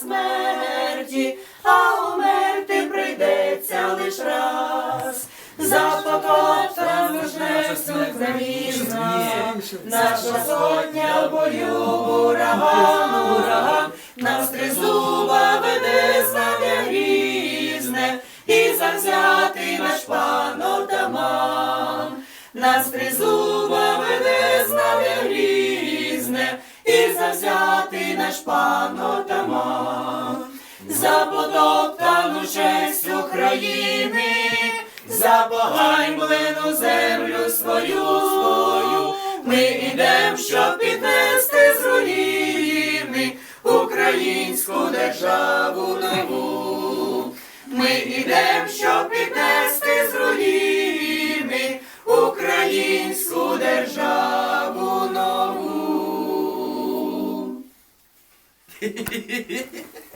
смерті, а умерти прийдеться лиш раз. За потоптану жнецю Україна, наша сотня в бою ураган, ураган, нас тризуба веде знам'я грізне, і завзятий наш пан отаман. Нас тризуба завзятий наш пан отаман. За потоптану честь України, за поганьблену землю свою, свою, ми ідем, щоб піднести з руїни українську державу нову. Ми ідем, щоб піднести フフフフ。